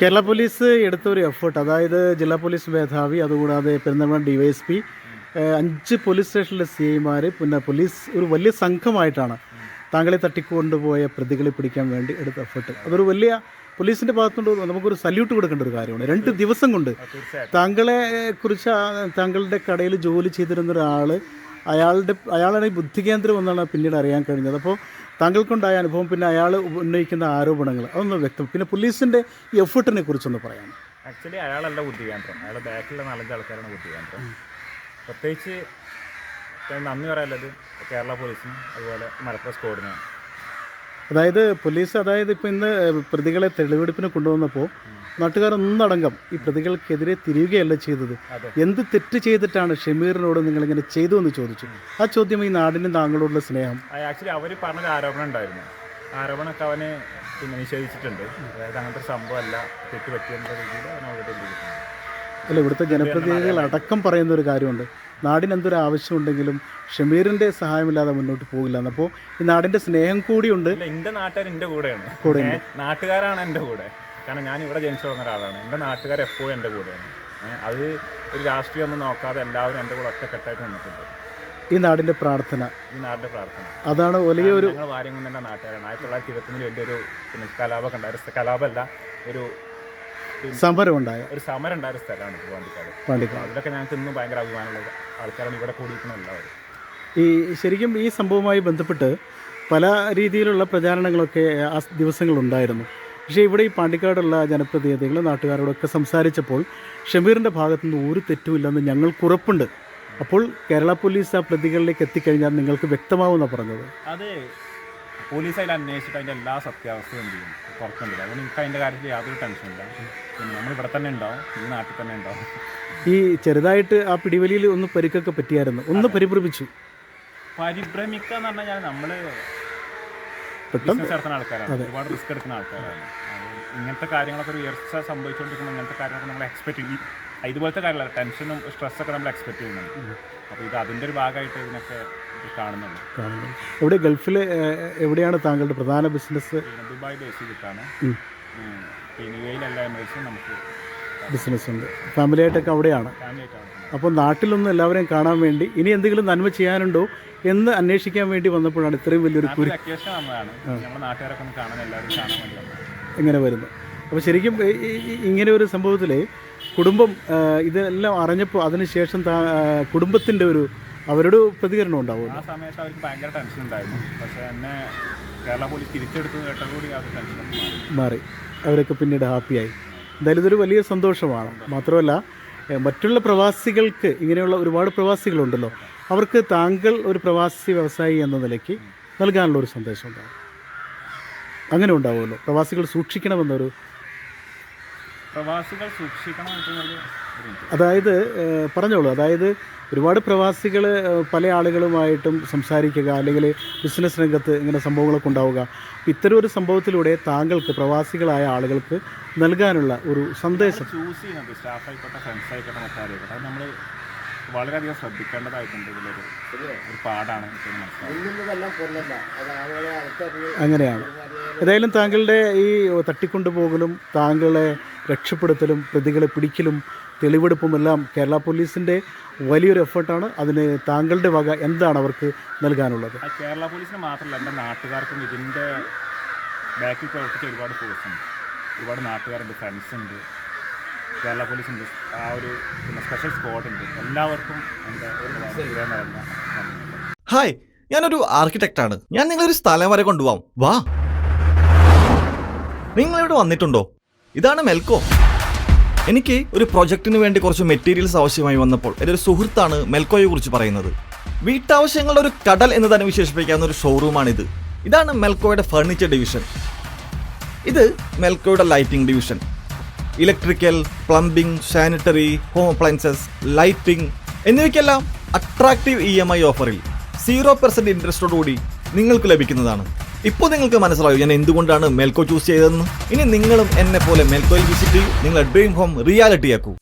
Kerala police എടുത്ത ഒരു effort അതായത് ജില്ലാ പോലീസ് മേധാവി അതുകൂടാതെ പെരുന്തൽമണ്ണ പി അഞ്ച് പോലീസ് സ്റ്റേഷനിലെ സി ഐമാർ പിന്നെ പോലീസ് ഒരു വലിയ സംഘമായിട്ടാണ് താങ്കളെ തട്ടിക്കൊണ്ടുപോയ പ്രതികളെ പിടിക്കാൻ വേണ്ടി എടുത്ത എഫേർട്ട് അതൊരു വലിയ പോലീസിന്റെ ഭാഗത്തുനിന്ന് നമുക്കൊരു സല്യൂട്ട് കൊടുക്കേണ്ട ഒരു കാര്യമാണ്. രണ്ട് ദിവസം കൊണ്ട് താങ്കളെ കുറിച്ച് താങ്കളുടെ കടയിൽ ജോലി ചെയ്തിരുന്ന ഒരാൾ അയാളുടെ അയാളാണ് ഈ ബുദ്ധികേന്ദ്രം എന്നാണ് പിന്നീട് അറിയാൻ കഴിഞ്ഞത്. അപ്പോൾ താങ്കൾക്കുണ്ടായ അനുഭവം പിന്നെ അയാൾ ഉന്നയിക്കുന്ന ആരോപണങ്ങൾ അതൊന്ന് വ്യക്തം. പിന്നെ പോലീസിന്റെ ഈ എഫേർട്ടിനെ കുറിച്ചൊന്ന് പറയാം ആക്ച്വലി അയാളല്ല ബുദ്ധികേന്ദ്രം. അയാളുടെ ബാക്കിലുള്ള നാലഞ്ച് ആൾക്കാരാണ് ബുദ്ധികേന്ദ്രം. പ്രത്യേകിച്ച് നന്ദി പറയാനുള്ളത് കേരള പോലീസിനും അതുപോലെ മലപ്പുറം സ്ക്വാഡിനാണ് അതായത് പോലീസ് അതായത് ഇപ്പോൾ ഇന്ന് പ്രതികളെ തെളിവെടുപ്പിന് കൊണ്ടുവന്നപ്പോൾ നാട്ടുകാർ ഒന്നടങ്കം ഈ പ്രതികൾക്കെതിരെ തിരിയുകയല്ല ചെയ്തത്. എന്ത് തെറ്റ് ചെയ്തിട്ടാണ് ഷമീറിനോട് നിങ്ങൾ ഇങ്ങനെ ചെയ്തു എന്ന് ചോദിച്ചു? ആ ചോദ്യം ഈ നാടിനും താങ്കളോടുള്ള സ്നേഹം. ആക്ച്വലി അവർ പറഞ്ഞൊരു ആരോപണം ഉണ്ടായിരുന്നു. ആരോപണമൊക്കെ അവനെ പിന്നെ നിഷേധിച്ചിട്ടുണ്ട്. അതായത് അങ്ങനത്തെ സംഭവമല്ല തെറ്റ് പറ്റിയെന്ന രീതിയിൽ അവൻ അല്ല ഇവിടുത്തെ ജനപ്രതിനിധികൾ അടക്കം പറയുന്ന ഒരു കാര്യമുണ്ട്. നാടിന് എന്തൊരു ആവശ്യമുണ്ടെങ്കിലും ഷമീറിന്റെ സഹായമില്ലാതെ മുന്നോട്ട് പോകില്ല. എന്നപ്പോൾ ഈ നാടിന്റെ സ്നേഹം കൂടിയുണ്ട്. എന്റെ നാട്ടുകാർ എന്റെ കൂടെയാണ്. കൂടെ നാട്ടുകാരാണ് എന്റെ കൂടെ. കാരണം ഞാൻ ഇവിടെ ജനിച്ചു വളർന്ന ഒരാളാണ്. എന്റെ നാട്ടുകാർ എപ്പോഴും എന്റെ കൂടെയാണ്. അത് ഒരു രാഷ്ട്രീയമൊന്നും നോക്കാതെ എല്ലാവരും എന്റെ കൂടെ ഒറ്റക്കെട്ടായിട്ട് നിന്നിട്ടുണ്ട്. ഈ നാടിന്റെ പ്രാർത്ഥന. ഈ നാടിന്റെ പ്രാർത്ഥന. അതാണ് വലിയ ഒരു ഞങ്ങൾ വാര്യംകുന്നന്റെ നാട്ടുകാരാണ്. ആയിരത്തി തൊള്ളായിരത്തി ഇരുപത്തൊന്നിൽ വലിയൊരു പിന്നെ കലാപമൊക്കെ ഉണ്ടായ കലാപമല്ല ഒരു സമരം ഉണ്ടായ ഒരു സമരം ഉണ്ടായ ഒരു സ്ഥലമാണ് പാണ്ടിക്കാട് പാണ്ടിക്കാട് അതിലൊക്കെ ഞങ്ങൾക്ക് ഇന്നും ഭയങ്കര അഭിമാനമുള്ള ആൾക്കാരാണ് ഇവിടെ കൂടിയിരിക്കുന്ന എല്ലാവരും. ഈ ശരിക്കും ഈ സംഭവവുമായി ബന്ധപ്പെട്ട് പല രീതിയിലുള്ള പ്രചാരണങ്ങളൊക്കെ ആ ദിവസങ്ങളുണ്ടായിരുന്നു പക്ഷേ ഇവിടെ ഈ പാണ്ടിക്കാടുള്ള ജനപ്രതിനിധികൾ നാട്ടുകാരോടൊക്കെ സംസാരിച്ചപ്പോൾ ഷമീറിന്റെ ഭാഗത്തുനിന്ന് ഒരു തെറ്റുമില്ലെന്ന് ഞങ്ങൾക്ക് ഉറപ്പുണ്ട്. അപ്പോൾ കേരള പോലീസ് ആ പ്രതികളിലേക്ക് എത്തിക്കഴിഞ്ഞാൽ നിങ്ങൾക്ക് വ്യക്തമാവുമെന്നാണ് പറഞ്ഞത്? അതെ. പോലീസ് അതിൽ അന്വേഷിച്ചിട്ട് അതിന്റെ എല്ലാ സത്യാവസ്ഥയും എന്ത് ചെയ്യും പുറത്തുണ്ട് അതുകൊണ്ട് നിങ്ങൾക്ക് അതിന്റെ കാര്യത്തിൽ യാതൊരു ടെൻഷനില്ല പിന്നെ നമ്മൾ ഇവിടെ തന്നെ ഉണ്ടാവും. ഈ നാട്ടിൽ തന്നെ ഉണ്ടാവും. ഈ ചെറുതായിട്ട് ആ പിടിവലിയിൽ ഒന്ന് പരിക്കൊക്കെ പറ്റിയായിരുന്നു. ഒന്ന് പരിഭ്രമിച്ചു. പരിഭ്രമിക്കുക എന്ന് പറഞ്ഞാൽ നമ്മൾ പെട്ടെന്ന് ബിസിനസ് നടത്തുന്ന ആൾക്കാരാണ്. ഒരുപാട് റിസ്ക് എടുക്കുന്ന ആൾക്കാരാണ്. ഇങ്ങനത്തെ കാര്യങ്ങളൊക്കെ ഒരു ഉയർച്ച സംഭവിച്ചുകൊണ്ടിരിക്കുമ്പോൾ ഇങ്ങനത്തെ കാര്യങ്ങളൊക്കെ നമ്മൾ എക്സ്പെക്ട് ചെയ്യും. ഇതുപോലത്തെ കാര്യമല്ല ടെൻഷനും സ്ട്രെസ്സൊക്കെ നമ്മൾ എക്സ്പെക്ട് ചെയ്യുന്നുണ്ട്. അപ്പോൾ ഇത് അതിന്റെ ഒരു ഭാഗമായിട്ട് ഇതിനൊക്കെ ഇത് കാണുന്നുണ്ട്. എവിടെ ഗൾഫിൽ എവിടെയാണ് താങ്കളുടെ പ്രധാന ബിസിനസ് ദുബായ് ബേസ് ചെയ്തിട്ടാണ്. പിന്നെ യു എയിലെല്ലാ എമിറേറ്റ്സും നമുക്ക് ബിസിനസ് ഉണ്ട് ഫാമിലി ആയിട്ടൊക്കെ അവിടെയാണ്. അപ്പോൾ നാട്ടിലൊന്നും എല്ലാവരെയും കാണാൻ വേണ്ടി ഇനി എന്തെങ്കിലും നന്മ ചെയ്യാനുണ്ടോ എന്ന് അന്വേഷിക്കാൻ വേണ്ടി വന്നപ്പോഴാണ് ഇത്രയും വലിയൊരു കുരു ഇങ്ങനെ വരുന്നത് അപ്പോൾ ശരിക്കും ഇങ്ങനെ ഒരു സംഭവത്തിൽ കുടുംബം ഇതെല്ലാം അറിഞ്ഞപ്പോൾ അതിനുശേഷം കുടുംബത്തിന്റെ ഒരു അവരുടെ പ്രതികരണം ഉണ്ടാവും ആ സമയത്ത് അവർക്ക് ഭയങ്കര ടെൻഷൻ ഉണ്ടായിരുന്നു. പക്ഷേ എന്നെ കേരള പോലീസ് തിരിച്ചെടുത്ത് കേട്ടാൽ കൂടി ആ ടെൻഷൻ മാറി. അവരൊക്കെ പിന്നീട് ഹാപ്പിയായി എന്തായാലും ഇതൊരു വലിയ സന്തോഷമാണ്. മാത്രമല്ല മറ്റുള്ള പ്രവാസികൾക്ക് ഇങ്ങനെയുള്ള ഒരുപാട് പ്രവാസികളുണ്ടല്ലോ അവർക്ക് താങ്കൾ ഒരു പ്രവാസി വ്യവസായി എന്ന നിലയ്ക്ക് നൽകാനുള്ള ഒരു സന്ദേശം ഉണ്ടാകും അങ്ങനെ ഉണ്ടാവുമല്ലോ. പ്രവാസികൾ സൂക്ഷിക്കണമെന്നൊരു പ്രവാസികൾ സൂക്ഷിക്കണം അതായത് പറഞ്ഞോളൂ. അതായത് ഒരുപാട് പ്രവാസികൾ പല ആളുകളുമായിട്ടും സംസാരിക്കുക അല്ലെങ്കിൽ ബിസിനസ് രംഗത്ത് ഇങ്ങനെ സംഭവങ്ങളൊക്കെ ഉണ്ടാവുക. അപ്പം ഇത്തരം ഒരു സംഭവത്തിലൂടെ താങ്കൾക്ക് പ്രവാസികളായ ആളുകൾക്ക് നൽകാനുള്ള ഒരു സന്ദേശം. ചൂസ് ചെയ്യുന്നത് സ്റ്റാഫ് ആയിക്കോട്ടെ ഫ്രണ്ട്സ് ആയിക്കോട്ടെ മറ്റാരായിക്കോട്ടെ അത് നമ്മൾ വളരെയധികം ശ്രദ്ധിക്കേണ്ടതായിട്ടുണ്ട്. ഇതിലൊരു ഒരു പാടാണ് അങ്ങനെയാണ്. ഏതായാലും താങ്കളുടെ ഈ തട്ടിക്കൊണ്ടുപോകലും താങ്കളെ രക്ഷപ്പെടുത്തലും പ്രതികളെ പിടിക്കലും തെളിവെടുപ്പും എല്ലാം കേരള പോലീസിന്റെ വലിയൊരു എഫേർട്ടാണ്. അതിന് താങ്കളുടെ വക എന്താണ് അവർക്ക് നൽകാനുള്ളത്? കേരള പോലീസിന് മാത്രമല്ല എന്റെ നാട്ടുകാർക്കും ഇതിന്റെ ബാക്കിൽ പ്രവർത്തിച്ച ഒരുപാട് ഫോഴ്സ് ഉണ്ട്. ഒരുപാട് നാട്ടുകാരുണ്ട് ഫ്രണ്ട്സ് ഉണ്ട്. കേരള പോലീസ് ഉണ്ട് ആ ഒരു പിന്നെ സ്പെഷ്യൽ സ്ക്വാഡ് ഉണ്ട്. എല്ലാവർക്കും എന്റെ. ഹായ് ഞാനൊരു ആർക്കിടെക്റ്റാണ് ആണ്. ഞാൻ നിങ്ങളൊരു സ്ഥലം വരെ കൊണ്ടുപോകാം വാ. നിങ്ങളിവിടെ വന്നിട്ടുണ്ടോ? ഇതാണ് മെൽക്കോ. എനിക്ക് ഒരു പ്രൊജക്റ്റിന് വേണ്ടി കുറച്ച് മെറ്റീരിയൽസ് ആവശ്യമായി വന്നപ്പോൾ എന്റെ ഒരു സുഹൃത്താണ് മെൽക്കോയെ കുറിച്ച് പറയുന്നത്. വീട്ടാവശ്യങ്ങളുടെ ഒരു കടൽ എന്ന് തന്നെ വിശേഷിപ്പിക്കാവുന്ന ഒരു ഷോറൂമാണിത് ഇതാണ് മെൽക്കോയുടെ ഫർണിച്ചർ ഡിവിഷൻ ഇത് മെൽക്കോയുടെ lighting division electrical plumbing sanitary home appliances lighting എന്നിവയ്ക്കെല്ലാം attractive E M I ഓഫറിൽ സീറോ പെർസെന്റ് ഇൻട്രസ്റ്റോടുകൂടി നിങ്ങൾക്ക് ലഭിക്കുന്നതാണ്. ഇപ്പോൾ നിങ്ങൾക്ക് മനസ്സിലാവും ഞാൻ എന്തുകൊണ്ടാണ് മെൽക്കോ ചൂസ് ചെയ്തതെന്ന്? ഇനി നിങ്ങളും എന്നെ പോലെ മെൽക്കോയിൽ വിസിറ്റ് ചെയ്യൂ. നിങ്ങളുടെ ഡ്രീം ഹോം റിയാലിറ്റി ആക്കൂ.